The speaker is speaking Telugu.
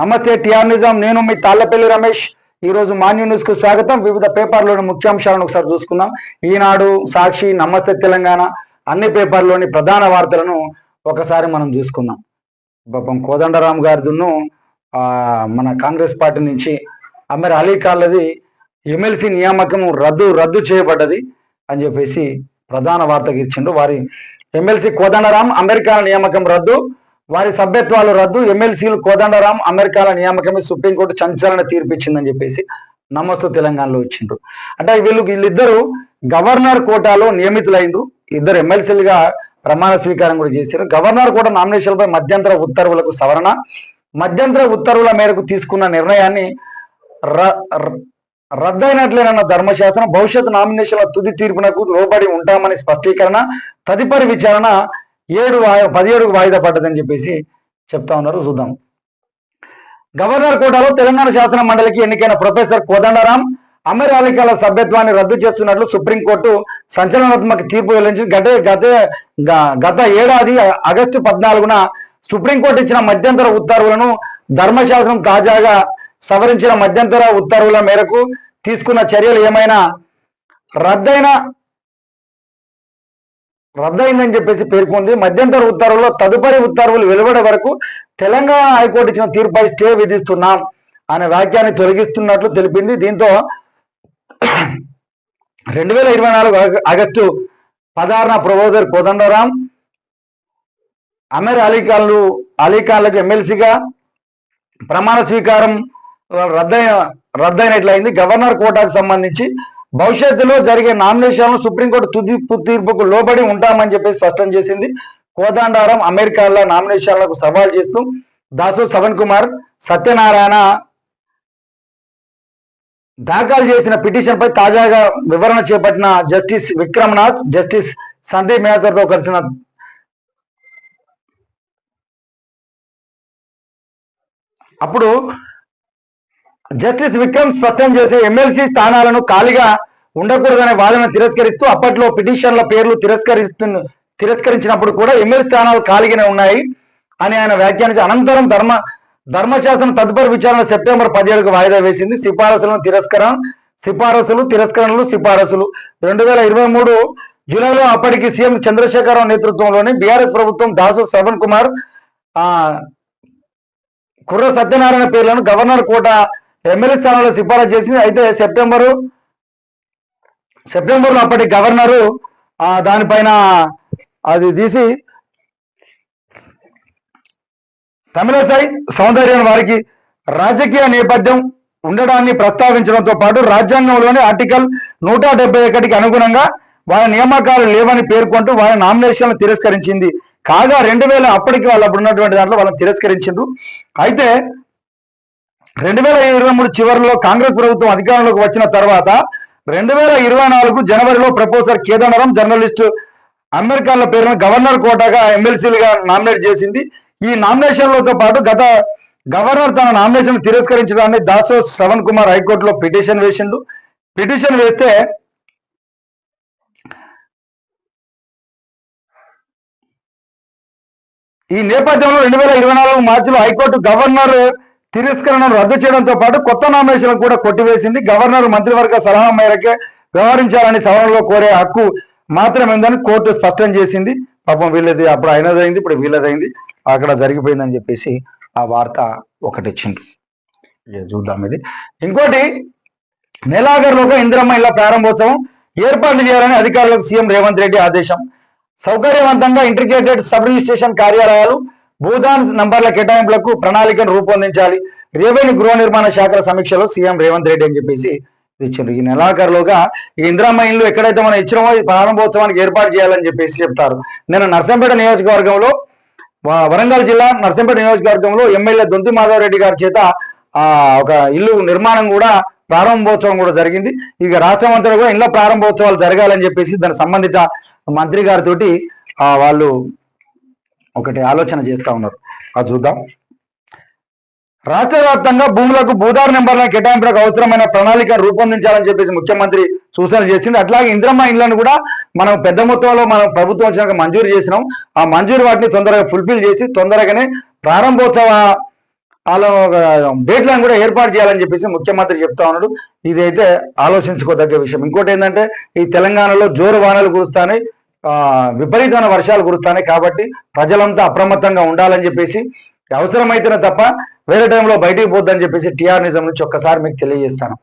నమస్తే టియానిజం నేను మీ తాళ్ళపల్లి రమేష్. ఈ రోజు మాన్యూ న్యూస్కు స్వాగతం. వివిధ పేపర్లోని ముఖ్యాంశాలను ఒకసారి చూసుకుందాం. ఈనాడు సాక్షి నమస్తే తెలంగాణ అన్ని పేపర్లోని ప్రధాన వార్తలను ఒకసారి మనం చూసుకుందాం. పాపం కోదండరామ్ గారిదును మన కాంగ్రెస్ పార్టీ నుంచి అమీర్ అలీ ఖాన్లది ఎమ్మెల్సీ నియామకం రద్దు రద్దు చేయబడ్డది అని చెప్పేసి ప్రధాన వార్తకి ఇచ్చిండు. వారి ఎమ్మెల్సీ కోదండరాం అమెరికా నియామకం రద్దు. వారి సభ్యత్వాలు రద్దు ఎమ్మెల్సీలు కోదండరాం అమెరికాల నియామకమే సుప్రీంకోర్టు సంచలన తీర్పిచ్చిందని చెప్పేసి నమస్తు తెలంగాణలో ఇచ్చిండ్రు. అంటే వీళ్ళు వీళ్ళిద్దరూ గవర్నర్ కోటాలో నియమితులైండ్రు. ఇద్దరు ఎమ్మెల్సీలుగా ప్రమాణ స్వీకారం కూడా చేశారు. గవర్నర్ కూడా నామినేషన్లపై మధ్యంతర ఉత్తర్వులకు సవరణ మధ్యంతర ఉత్తర్వుల మేరకు తీసుకున్న నిర్ణయాన్ని ర- రద్దయినట్లేనన్న ధర్మశాస్త్రం భవిష్యత్ నామినేషన్ల తుది తీర్పునకు లోబడి ఉంటామని స్పష్టీకరణ తదుపరి విచారణ ఏడు వాయి- పదిహేడుకు వాయిదా పడ్డదని చెప్పేసి చెప్తా ఉన్నారు చూద్దాం. గవర్నర్ కోటాలో తెలంగాణ శాసన మండలికి ఎన్నికైన ప్రొఫెసర్ కోదండరాం అమర్ సభ్యత్వాన్ని రద్దు చేస్తున్నట్లు సుప్రీంకోర్టు సంచలనాత్మక తీర్పు వెల్లించి గత గత గ- గత ఏడాది ఆగస్టు పద్నాలుగున సుప్రీంకోర్టు ఇచ్చిన మధ్యంతర ఉత్తర్వులను ధర్మశాస్త్రం తాజాగా సవరించిన మధ్యంతర ఉత్తర్వుల మేరకు తీసుకున్న చర్యలు ఏమైనా రద్దైన రద్దయిందని చెప్పేసి పేర్కొంది. మధ్యంతర ఉత్తర్వుల్లో తదుపరి ఉత్తర్వులు వెలువడే వరకు తెలంగాణ హైకోర్టు ఇచ్చిన తీర్పుపై స్టే విధిస్తున్నాం అనే వాక్యాన్ని తొలగిస్తున్నట్లు తెలిపింది. దీంతో రెండు వేల ఇరవై నాలుగు ఆగస్టు పదహారున ప్రొఫెసర్ కోదండరాం అమీర్ అలీఖాన్లు అలీఖాన్లకు ఎమ్మెల్సీగా ప్రమాణ స్వీకారం రద్దయిన రద్దయినట్లయింది. గవర్నర్ కోటాకు సంబంధించి భవిష్యత్తులో జరిగే నామినేషన్లు సుప్రీంకోర్టు తుది తీర్పుకు లోబడి ఉంటామని చెప్పి స్పష్టం చేసింది. కోదండారం అమెరికాలో నామినేషన్లకు సవాల్ చేస్తూ దాసు సవన్ కుమార్ సత్యనారాయణ దాఖలు చేసిన పిటిషన్ పై తాజాగా వివరణ చేపట్టిన జస్టిస్ విక్రమ్నాథ్ జస్టిస్ సందీప్ మేహతాతో కలిసిన అప్పుడు జస్టిస్ విక్రమ్ స్పష్టం చేసే ఎమ్మెల్సీ స్థానాలను ఖాళీగా ఉండకూడదనే వాదన తిరస్కరిస్తూ అప్పట్లో పిటిషన్ల పేర్లు తిరస్కరిస్తు తిరస్కరించినప్పుడు కూడా ఎమ్మెల్యే స్థానాలు ఖాళీగానే ఉన్నాయి అని ఆయన వ్యాఖ్యానించి అనంతరం ధర్మ ధర్మశాస్త్రం తదుపరి విచారణ సెప్టెంబర్ పదిహేడుకు వాయిదా వేసింది. సిఫారసులను తిరస్కరణ సిఫారసులు తిరస్కరణలు సిఫారసులు. రెండు వేల ఇరవై మూడు జూలైలో అప్పటికి సీఎం చంద్రశేఖరరావు నేతృత్వంలోని బీఆర్ఎస్ ప్రభుత్వం దాసు శ్రవణ్ కుమార్ ఆ కుర్ర సత్యనారాయణ పేర్లను గవర్నర్ కోట ఎమ్మెల్యే స్థానంలో సిఫారసు చేసింది. అయితే సెప్టెంబరు సెప్టెంబర్లో అప్పటి గవర్నరు దానిపైన అది తీసి తమిళసై సౌందర్యం వారికి రాజకీయ నేపథ్యం ఉండడాన్ని ప్రస్తావించడంతో పాటు రాజ్యాంగంలోని ఆర్టికల్ నూట డెబ్బై ఒకటికి అనుగుణంగా వారి నియామకాలు లేవని పేర్కొంటూ వారి నామినేషన్లు తిరస్కరించింది. కాగా రెండు వేల అప్పటికి వాళ్ళు అప్పుడు ఉన్నటువంటి దాంట్లో వాళ్ళని తిరస్కరించిండ్రు. అయితే రెండు వేల ఇరవై మూడు చివరిలో కాంగ్రెస్ ప్రభుత్వం అధికారంలోకి వచ్చిన తర్వాత రెండు వేల ఇరవై నాలుగు జనవరిలో ప్రొఫెసర్ కేదారం జర్నలిస్టు అమెరికాల పేరును గవర్నర్ కోటాగా ఎమ్మెల్సీలుగా నామినేట్ చేసింది. ఈ నామినేషన్లతో పాటు గత గవర్నర్ తన నామినేషన్ తిరస్కరించడాన్ని దాసో శ్రవణ్ కుమార్ హైకోర్టులో పిటిషన్ వేసిండు. పిటిషన్ వేస్తే ఈ నేపథ్యంలో రెండు వేల ఇరవై నాలుగు మార్చిలో హైకోర్టు గవర్నర్ తిరస్కరణను రద్దు చేయడంతో పాటు కొత్త నామినేషన్ కూడా కొట్టివేసింది. గవర్నర్ మంత్రివర్గ సలహా మేరకే వ్యవహరించాలని సవరణలో కోరే హక్కు మాత్రమే ఉందని కోర్టు స్పష్టం చేసింది. పాపం వీళ్ళది అప్పుడు అయినదైంది ఇప్పుడు వీళ్ళదైంది. అక్కడ జరిగిపోయిందని చెప్పేసి ఆ వార్త ఒకటి ఇచ్చిండ్రు చూద్దాం ఇది. ఇంకోటి నెలాగర్లోగా ఇందిరమ్మ ఇళ్ళ ప్రారంభోత్సవం ఏర్పాట్లు చేయాలని అధికారులకు సీఎం రేవంత్ రెడ్డి ఆదేశం. సౌకర్యవంతంగా ఇంటిగ్రేటెడ్ సబ్ రిజిస్ట్రేషన్ కార్యాలయాలు భూదాన్ నంబర్ల కేటాయింపులకు ప్రణాళికను రూపొందించాలి. రెవెన్యూ గృహ నిర్మాణ శాఖల సమీక్షలో సీఎం రేవంత్ రెడ్డి అని చెప్పేసి ఇచ్చారు. ఈ నెలాఖరులోగా ఈ ఇందిరమ్మ ఇల్లు ఎక్కడైతే మనం ఇచ్చినామో ఈ ప్రారంభోత్సవానికి ఏర్పాటు చేయాలని చెప్పేసి చెప్తారు. నేను నర్సంపేట నియోజకవర్గంలో వరంగల్ జిల్లా నర్సంపేట నియోజకవర్గంలో ఎమ్మెల్యే దొంతి మాధవరెడ్డి గారి చేత ఆ ఒక ఇల్లు నిర్మాణం కూడా ప్రారంభోత్సవం కూడా జరిగింది. ఇక రాష్ట్రం అంతా కూడా ఇళ్ళ ప్రారంభోత్సవాలు జరగాలని చెప్పేసి దాని సంబంధిత మంత్రి గారితో వాళ్ళు ఒకటి ఆలోచన చేస్తూ ఉన్నారు. అది చూద్దాం. రాష్ట్ర వ్యాప్తంగా భూములకు భూదారు నెంబర్ల కేటాయింపులకు అవసరమైన ప్రణాళిక రూపొందించాలని చెప్పేసి ముఖ్యమంత్రి సూచన చేసింది అట్లాగే ఇంద్రమ్మ ఇండ్లను కూడా మనం పెద్ద మొత్తంలో మనం ప్రభుత్వం వచ్చినాక మంజూరు చేసినాం. ఆ మంజూరు వాటిని తొందరగా ఫుల్ఫిల్ చేసి తొందరగానే ప్రారంభోత్సవ వాళ్ళ డేట్ లైన్ కూడా ఏర్పాటు చేయాలని చెప్పేసి ముఖ్యమంత్రి చెప్తా ఉన్నాడు. ఇదైతే ఆలోచించుకోదగ్గ విషయం. ఇంకోటి ఏంటంటే ఈ తెలంగాణలో జోరు వానలు కురుస్తాయి విపరీతమైన వర్షాలు కురుస్తాయి కాబట్టి ప్రజలంతా అప్రమత్తంగా ఉండాలని చెప్పేసి అవసరమైతేనే తప్ప వేరే టైంలో బయటికి పోద్దని చెప్పేసి టీఆర్ నిజం నుంచి ఒక్కసారి మీకు తెలియజేస్తాను.